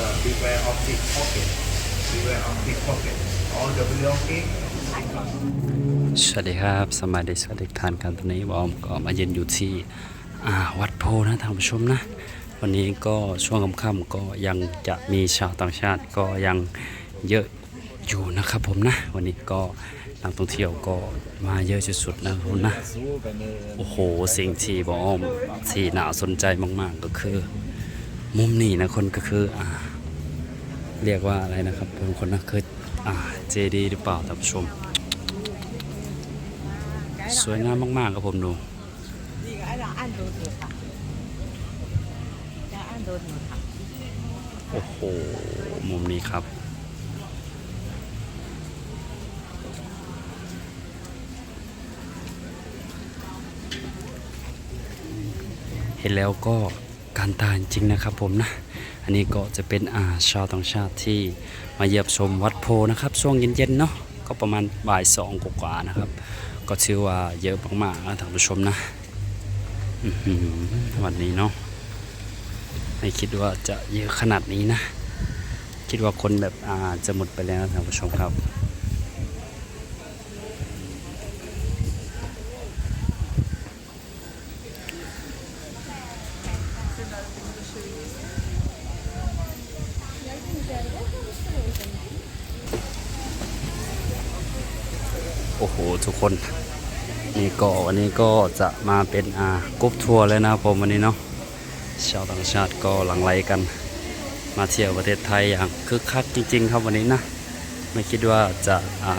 the beware of pickpocket. Beware of pickpocket. All the belonging สวัสดีครับ สมัยดีสวัสดีท่านกันตอนนี้วอมก็มาเย็นอยู่ที่วัดโพนะท่านผู้ชมนะ วันนี้ก็ช่วงค่ำๆก็ยังจะมีชาวต่างชาติก็ยังเยอะอยู่นะครับผมนะ วันนี้ก็นักท่องเที่ยวก็มาเยอะสุดๆนะครับผมนะ โอ้โห สิ่งที่บอมที่น่าสนใจมากๆก็คือ มุมนี้นะคนก็คืออ่า เรียกว่าอะไรนะครับบางคนนะคืออ่าเจดีหรือเปล่าท่านผู้ชม สวยงามมาก ๆ ครับผมดูอ่านดูดูคราอ่านดูดูค่ะโอ้โห มุมนี้ครับเห็นแล้วก็การตายจริงนะครับผมนะ นนี้ก็จะเป็นอาชาวต่างชาติที่มาเยี่ยมชมวัดโพนะครับช่วงเย็นๆเนาะก็ประมาณบ่ายสองกว่าๆนะครับ ก็ชื่อว่าเยอะมากๆนะท่านผู้ชมนะวันนี้เนาะไม่คิดว่าจะเยอะขนาดนี้นะ คิดว่าคนแบบอาจะหมดไปแล้วท่านผู้ชมครับ โอ้โหทุกคน นี่ก็วันนี้ก็จะมาเป็นอ่ากรุ๊ปทัวร์เลยนะครับผมวันนี้เนาะชาวต่างชาติก็หลั่งไหลกัน มาเที่ยวประเทศไทยอย่างคึกคักจริง ๆ ครับวันนี้นะไม่คิดว่าจะอ่า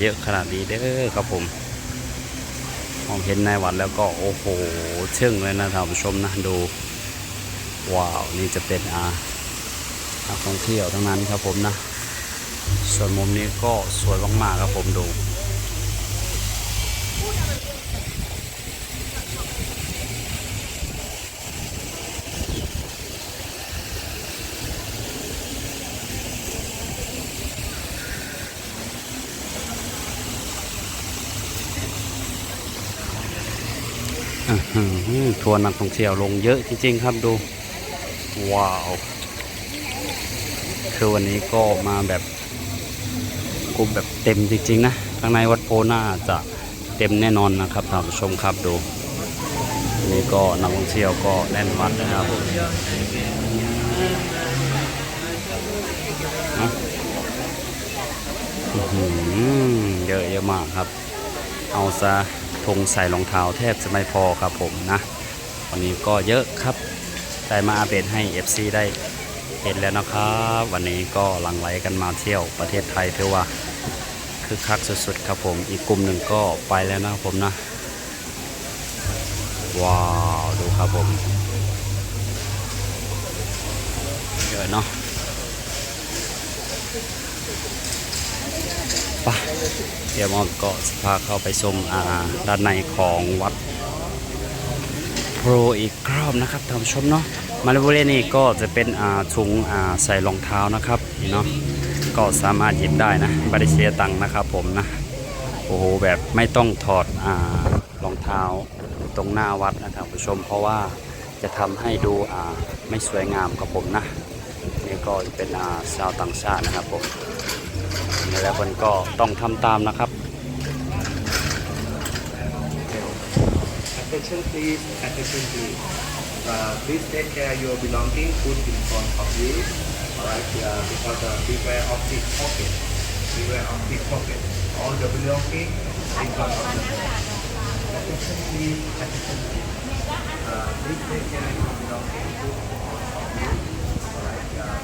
เยอะขนาดนี้เด้อครับผมมองเห็นในวัดแล้วก็โอ้โหเชื่องเลยนะท่านผู้ชมนะดูว้าวนี่จะเป็นอ่านักท่องเที่ยวทั้งนั้นครับผมนะ ส่วนมุมนี้ก็สวยมากๆครับผมดู ทัวร์นักท่องเที่ยวลงเยอะจริงๆครับดู ว้าว คือวันนี้ก็มาแบบกลุ่มแบบเต็มจริงๆนะ ข้างในวัดโพน่าจะเต็มแน่นอนนะครับท่านผู้ชมครับดูนนี้ก็นักท่องเที่ยวก็แน่นวัดนะครับผมเยอะเยอะมากครับ เอาซะ ธงใส่รองเท้าแทบจะไม่พอครับผมนะวันนี้ก็เยอะครับ ได้มาอัปเดตให้ FC ได้เห็นแล้วนะครับ วันนี้ก็หลั่งไหลกันมาเที่ยวประเทศไทยถือว่าคือคักสุดๆครับผมอีกกลุ่มหนึ่งก็ไปแล้วนะครับผมนะ ว้าว ดูครับผมเยอะเนาะ ไปเดี๋ยวมอมก็จะพาเข้าไปชมอ่าด้านในของวัดโปรอีกรอบนะครับท่านผู้ชมเนาะมาเลบริเวณนี้ก็จะเป็นอ่าถุงอ่าใส่รองเท้านะครับนี่เนาะก็สามารถหยิบได้นะบริเสียตังนะครับผมนะโอ้โหแบบไม่ต้องถอดอ่ารองเท้าตรงหน้าวัดนะครับผู้ชม เพราะว่าจะทำให้ดูอ่าไม่สวยงามครับผมนะนี่ก็จะเป็นอ่าชาวต่างชาตินะครับผม แล้วคนก็ต้องทำตามนะครับ Attention please, attention please. Uh, please take care your belonging put in front of you. Alright, uh, because uh, beware of pickpocket. Beware of pickpocket. All the belonging in front of you. Attention please, attention please. Uh, please take care your belonging put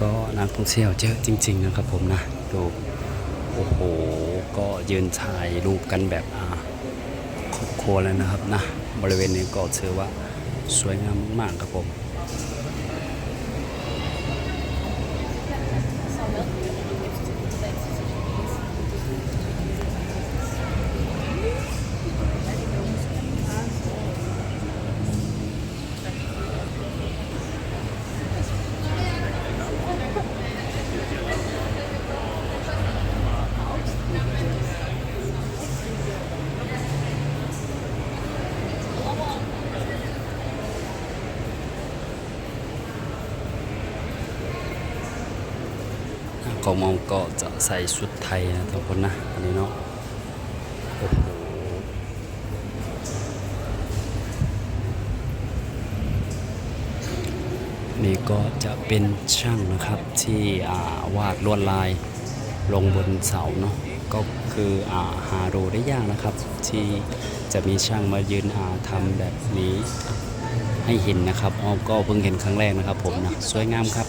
ก็นักท่องเที่ยวเยอะจริง ๆ นะครับผมนะดูโอ้โห ก็ยืนถ่ายรูปกันแบบครอบครัวเลยนะครับนะ บริเวณนี้ก็ถือว่าสวยงามมากครับผม ของมองก็จะใส่ชุดไทยนะทุกคนนะอันนี้เนาะโอ้โหนี่ก็จะเป็นช่างนะครับที่าวาดลวดลายลงบนเสาเนาะก็คืออาหาดูได้ยากนะครับ ที่จะมีช่างมายืนอาทำแบบนี้ให้เห็นนะครับอ้อมก็เพิ่งเห็นครั้งแรกนะครับผมนะสวยงามครับ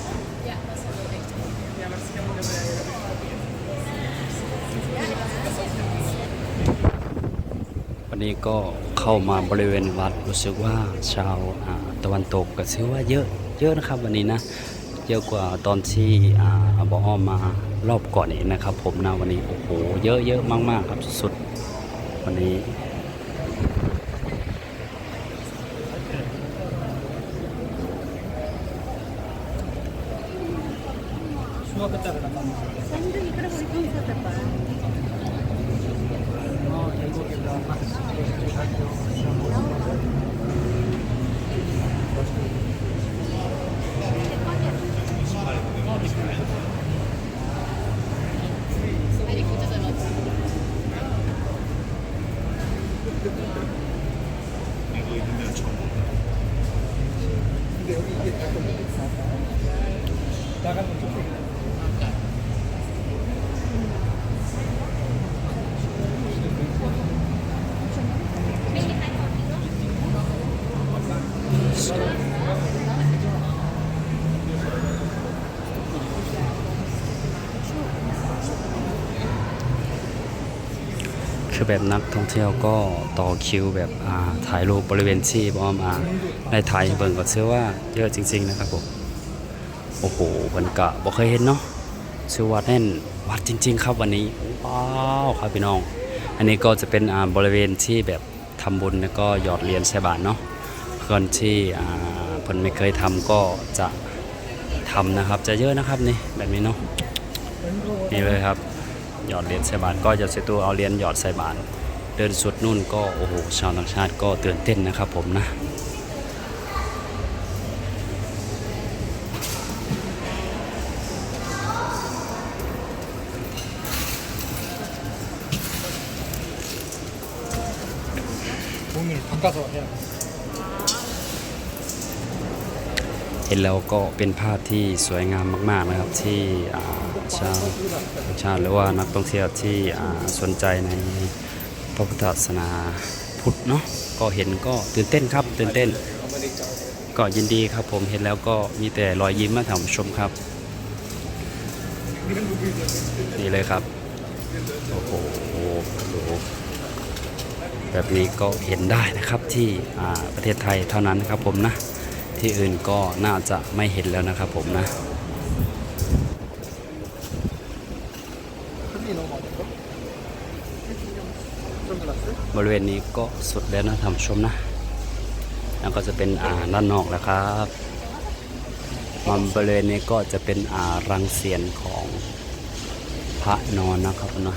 วันนี้ก็เข้ามาบริเวณวัดรู้สึกว่าชาวาตะวันตกก็ถือว่าเยอะเยอะนะครับวันนี้นะเยอะกว่าตอนที่อบออมารอบก่อนนี้นะครับ ผมนะวันนี้โอ้โหเยอะเยอะมากๆครับสุดๆวันนี้ คือแบบนักท่องเที่ยวก็ต่อคิวแบบถ่ายรูปบริเวณที่บอมอาได้ถ่ายให้เบิ่งก็เชื่อว่าเยอะจริง ๆ นะครับผมโอ้โหมันกะบ่เคยเห็นเนาะชื่อว่าแน่นวัดจริง ๆ ครับวันนี้ว้าวครับพี่น้อง อันนี้ก็จะเป็นบริเวณที่แบบทำบุญแล้วก็หยอดเหรียญใส่บาตรเนาะ คนที่อ่าเพิ่นไม่เคยทำก็จะทำนะครับ จะเยอะนะครับนี่แบบนี้เนาะนี่เลยครับ หยอดเหรียญใส่บาทก็จะเสตัวเอาเหรียญหยอดใส่บาทเดินสุดนู่นก็โอ้โหชาวต่างชาติก็ตื่นเต้นนะครับผมนะ 돈을 바꿔서 해야 돼. เห็นแล้วก็เป็นภาพที่สวยงามมาก ๆนะครับที่ชาวชาติหรือว่านักท่องเที่ยวที่สนใจในพระพุทธศาสนาพุทธเนาะก็เห็นก็ตื่นเต้นครับตื่นเต้น ก็ยินดีครับผมเห็นแล้วก็มีแต่รอยยิ้มมาท่านผู้ชมครับ นี่เลยครับโอ้โหแบบนี้ก็เห็นได้นะครับที่ประเทศไทยเท่านั้นนะครับผมนะ ที่อื่นก็น่าจะไม่เห็นแล้วนะครับผมนะบริเวณนี้ก็สุดแล้วนะท่านชมนะ แล้วก็จะเป็นอ่าด้านนอกแล้วครับมันบริเวณนี้ก็จะเป็นอ่ารังเสียนของพระนอนนะครับนะ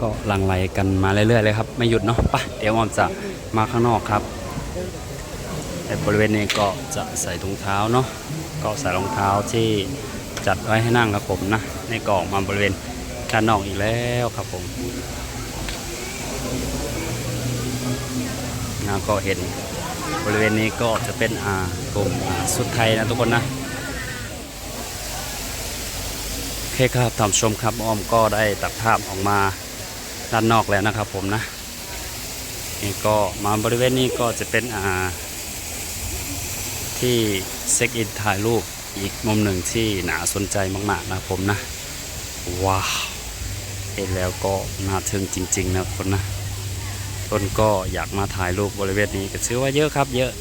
ก็หลังไหลกันมาเรื่อยๆเลยครับ ไม่หยุดเนาะปะเดี๋ยวออมจะมาข้างนอกครับแต่บริเวณนี้ก็จะใส่ถุงเท้าเนาะก็ใส่รองเท้าที่จัดไว้ให้นั่งครับผมนะในกล่องมาบริเวณด้านนอกอีกแล้วครับผมนะก็เห็นบริเวณนี้ก็จะเป็นอ่ากลุ่มอาสุดไทยนะทุกคนนะโอเคครับท่านชมครับอ้อมก็ได้ตัดภาพออกมา ด้านนอกแล้วนะครับผมนะนี่ก็มาบริเวณนี้ก็จะเป็นอ่าที่เซ็กอินถ่ายรูปอีกมุมหนึ่งที่น่าสนใจมาก ๆ นะผมนะ ว้าวเห็นแล้วก็น่าทึ่งจริง ๆ นะคนนะต้นก็อยากมาถ่ายรูปบริเวณนี้ก็ชื่อว่าเยอะครับเยอะ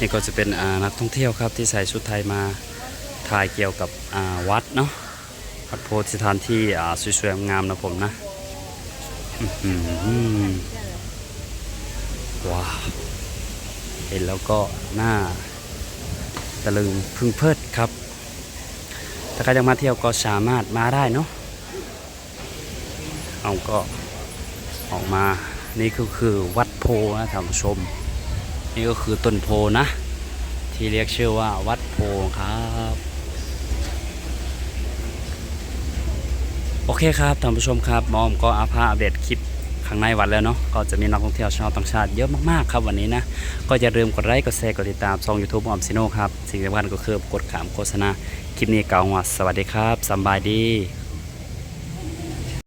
นี่ก็จะเป็นนักท่องเที่ยวครับที่ใส่ชุดไทยมาถ่ายเกี่ยวกับวัดเนาะวัดโพธิสถานที่สวยๆงามนะผมนะว้าว เห็นแล้วก็น่าตะลึงพึงเพลิดครับ ถ้าใครจะมาเที่ยวก็สามารถมาได้เนาะเอาก็ออกมา นี่ก็คือวัดโพนะท่านผู้ชม นี่ก็คือต้นโพนะ ที่เรียกชื่อว่าวัดโพครับโอเคครับท่านผู้ชมครับมอมก็อาภาอัปเดตคลิป ข้างในวัดแล้วเนาะก็จะมีนักท่องเที่ยวชาวต่างชาติเยอะมากๆครับวันนี้นะก็อย่าลืมกดไลค์กดแชร์กดติดตามช่องยูทูบออมซิโนครับสิ่งสำคัญก็คือกดขามโฆษณาคลิปนี้เก่าหัวสวัสดีครับสบายดี